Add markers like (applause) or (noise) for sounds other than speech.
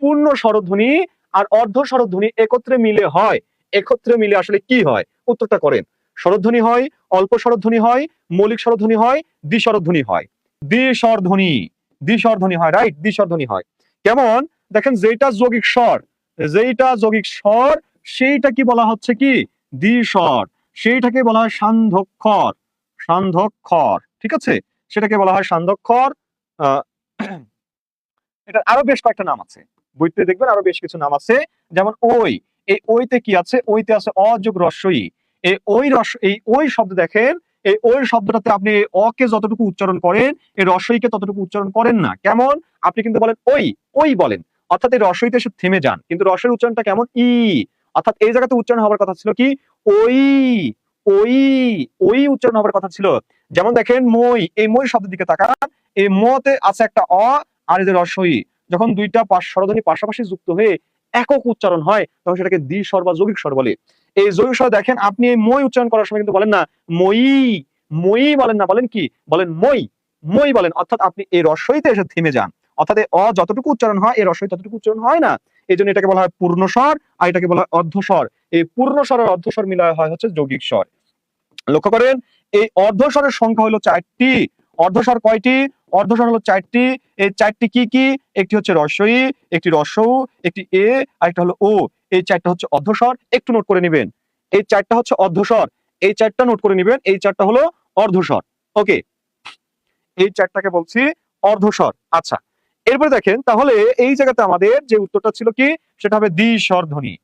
পূর্ণ স্বরধ্বনি আর অর্ধ স্বরধ্বনি একত্রে মিলে হয়। একত্রে মিলে আসলে কি হয়? উত্তরটা করেন। স্বরধ্বনি হয় অল্প স্বরধ্বনি হয় মৌলিক স্বরধ্বনি হয় দ্বিস্বরধ্বনি হয়। দ্বিস্বরধ্বনি। দ্বিস্বরধ্বনি হয় রাইট দ্বিস্বরধ্বনি হয়। কেমন? দেখেন যেটা যৌগিক স্বর যেইটা যৌগিক স্বর সেইটা কি বলা হচ্ছে কি? দ্বিস্বর। সেইটাকে বলা হয় সান্ধ্যক্ষর সান্ধ্যক্ষর ঠিক আছে? সেটাকে বলা হয় সান্ধ্যক্ষর আহ, (clears throat) এটা আরও বেশ কয়েকটা নাম আছে। বইতে দেখবেন আরও বেশ কিছু নাম আছে। যেমন ওই এই ওইতে কি আছে? ওইতে আছে অযোগ রস্যই। এই ওই রস, এই ওই শব্দ দেখেন, এই ওই শব্দটাতে আপনি অকে যতটুকু উচ্চারণ করেন, এই রস্যইকে ততটুকু উচ্চারণ করেন না। কেমন? আপনি কিন্তু বলেন ওই ওই বলেন। অর্থাৎ এই রস্যইতে এসে থেমে যান। কিন্তু রসের উচ্চারণটা কেমন? ই। অর্থাৎ এই জায়গাতে উচ্চারণ হওয়ার কথা ছিল কি? ওই ওই ওই উচ্চারণ হওয়ার কথা ছিল। যেমন দেখেন মই। এই মই শব্দের দিকে তাকান। এই মতে আছে একটা অ, আর এদের রস্যই। যখন দুইটা পাশ স্বরধ্বনি পাশাপাশি যুক্ত হয়ে একক উচ্চারণ হয়, তখন সেটাকে দ্বি স্বর বা যৌগিক স্বর বলে। এই যৌগিক স্বর দেখেন, আপনি এই মই উচ্চারণ করার সময় কিন্তু বলেন না, মই মই বলেন না, বলেন কি? বলেন মই মই বলেন। অর্থাৎ আপনি এই রস্যইতে এসে থেমে যান। অর্থাৎ অ যতটুকু উচ্চারণ হয়, এই রস্যই ততটুকু উচ্চারণ হয় না। এই জন্য এটাকে বলা হয় পূর্ণ স্বর আর এটাকে বলা হয় অর্ধস্বর এই পূর্ণ স্বর আর অর্ধস্বর মিলায় হয় হচ্ছে যৌগিক স্বর। লক্ষ্য করেন, এই অর্ধস্বরের সংখ্যা হলো চারটি। অর্ধস্বর কয়টি? অর্ধস্বর হলো চারটি। এই চারটি কি কি? একটি হচ্ছে রস্যই একটি রস্যউ একটি এ আর একটা হলো ও। এই চারটা হচ্ছে অর্ধস্বর একটু নোট করে নেবেন। এই চারটা হচ্ছে অর্ধস্বর এই চারটা নোট করে নেবেন। এই চারটা হলো অর্ধস্বর ওকে? এই চারটাকে বলছি অর্ধস্বর আচ্ছা। এরপরে দেখেন, তাহলে এই জায়গাতে আমাদের যে উত্তরটা ছিল কি? সেটা হবে দ্বিস্বর ধ্বনি